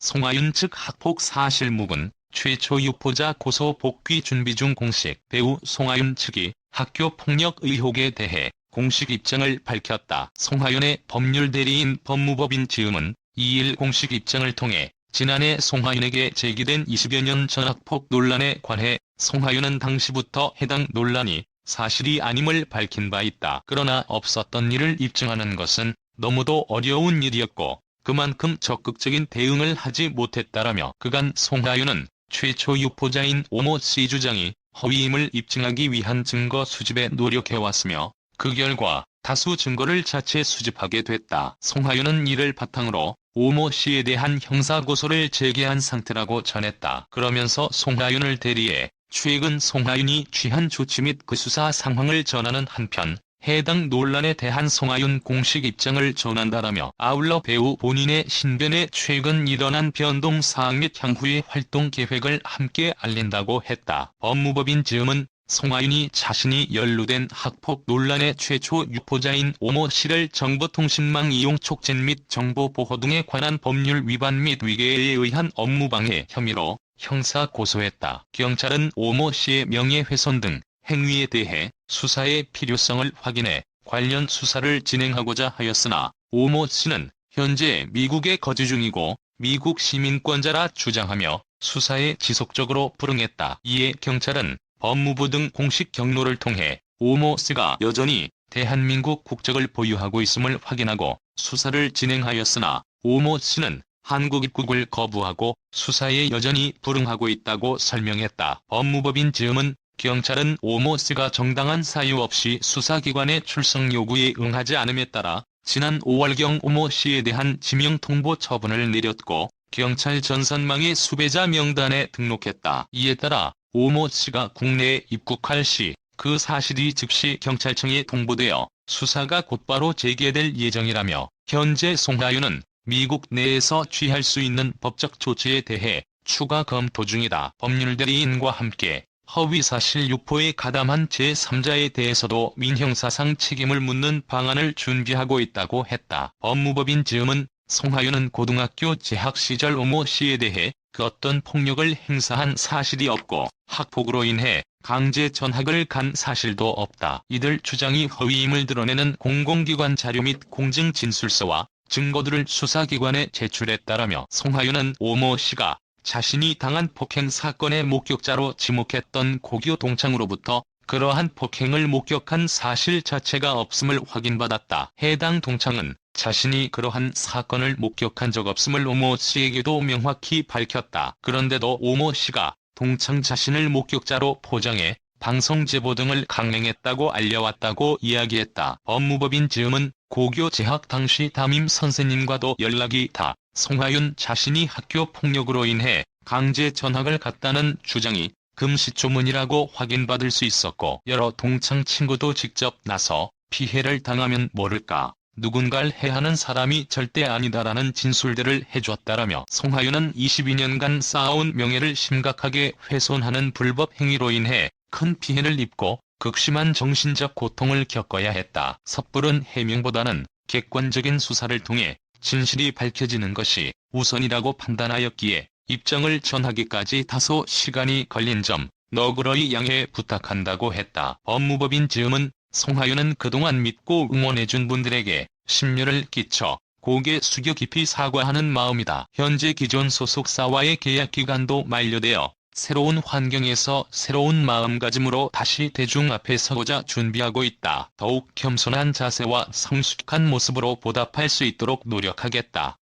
송하윤 측 학폭 사실 묵은 최초 유포자 고소 복귀 준비 중 공식 배우 송하윤 측이 학교 폭력 의혹에 대해 공식 입장을 밝혔다. 송하윤의 법률 대리인 법무법인 지음은 2일 공식 입장을 통해 지난해 송하윤에게 제기된 20여 년 전 학폭 논란에 관해 송하윤은 당시부터 해당 논란이 사실이 아님을 밝힌 바 있다. 그러나 없었던 일을 입증하는 것은 너무도 어려운 일이었고 그만큼 적극적인 대응을 하지 못했다라며 그간 송하윤은 최초 유포자인 오모 씨 주장이 허위임을 입증하기 위한 증거 수집에 노력해왔으며 그 결과 다수 증거를 자체 수집하게 됐다. 송하윤은 이를 바탕으로 오모 씨에 대한 형사고소를 제기한 상태라고 전했다. 그러면서 송하윤을 대리해 최근 송하윤이 취한 조치 및 그 수사 상황을 전하는 한편 해당 논란에 대한 송하윤 공식 입장을 전한다라며 아울러 배우 본인의 신변에 최근 일어난 변동 사항 및 향후의 활동 계획을 함께 알린다고 했다. 법무법인 즈음은 송하윤이 자신이 연루된 학폭 논란의 최초 유포자인 오모 씨를 정보통신망 이용 촉진 및 정보보호 등에 관한 법률 위반 및 위계에 의한 업무방해 혐의로 형사 고소했다. 경찰은 오모 씨의 명예훼손 등 행위에 대해 수사의 필요성을 확인해 관련 수사를 진행하고자 하였으나 오모 씨는 현재 미국에 거주 중이고 미국 시민권자라 주장하며 수사에 지속적으로 불응했다. 이에 경찰은 법무부 등 공식 경로를 통해 오모 씨가 여전히 대한민국 국적을 보유하고 있음을 확인하고 수사를 진행하였으나 오모 씨는 한국 입국을 거부하고 수사에 여전히 불응하고 있다고 설명했다. 법무법인 즈음은 경찰은 오모 씨가 정당한 사유 없이 수사기관의 출석 요구에 응하지 않음에 따라 지난 5월경 오모 씨에 대한 지명 통보 처분을 내렸고 경찰 전산망의 수배자 명단에 등록했다. 이에 따라 오모 씨가 국내에 입국할 시 그 사실이 즉시 경찰청에 통보되어 수사가 곧바로 재개될 예정이라며 현재 송하윤은 미국 내에서 취할 수 있는 법적 조치에 대해 추가 검토 중이다. 법률대리인과 함께 허위사실 유포에 가담한 제3자에 대해서도 민형사상 책임을 묻는 방안을 준비하고 있다고 했다. 법무법인 즈음은 송하윤은 고등학교 재학 시절 오모 씨에 대해 그 어떤 폭력을 행사한 사실이 없고 학폭으로 인해 강제 전학을 간 사실도 없다. 이들 주장이 허위임을 드러내는 공공기관 자료 및 공증 진술서와 증거들을 수사기관에 제출했다라며 송하윤은 오모 씨가 자신이 당한 폭행 사건의 목격자로 지목했던 고교 동창으로부터 그러한 폭행을 목격한 사실 자체가 없음을 확인받았다. 해당 동창은 자신이 그러한 사건을 목격한 적 없음을 오모 씨에게도 명확히 밝혔다. 그런데도 오모 씨가 동창 자신을 목격자로 포장해 방송 제보 등을 강행했다고 알려왔다고 이야기했다. 법무법인 즈음은 고교 재학 당시 담임 선생님과도 연락이 다 송하윤 자신이 학교 폭력으로 인해 강제 전학을 갔다는 주장이 금시초문이라고 확인받을 수 있었고 여러 동창 친구도 직접 나서 피해를 당하면 모를까 누군가를 해하는 사람이 절대 아니다라는 진술들을 해줬다라며 송하윤은 22년간 쌓아온 명예를 심각하게 훼손하는 불법 행위로 인해 큰 피해를 입고 극심한 정신적 고통을 겪어야 했다. 섣부른 해명보다는 객관적인 수사를 통해 진실이 밝혀지는 것이 우선이라고 판단하였기에 입장을 전하기까지 다소 시간이 걸린 점 너그러이 양해 부탁한다고 했다. 법무법인 즈음은 송하윤은 그동안 믿고 응원해준 분들에게 심려를 끼쳐 고개 숙여 깊이 사과하는 마음이다. 현재 기존 소속사와의 계약 기간도 만료되어 새로운 환경에서 새로운 마음가짐으로 다시 대중 앞에 서고자 준비하고 있다. 더욱 겸손한 자세와 성숙한 모습으로 보답할 수 있도록 노력하겠다.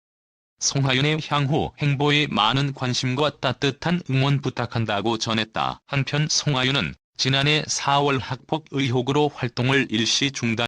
송하윤의 향후 행보에 많은 관심과 따뜻한 응원 부탁한다고 전했다. 한편 송하윤은 지난해 4월 학폭 의혹으로 활동을 일시 중단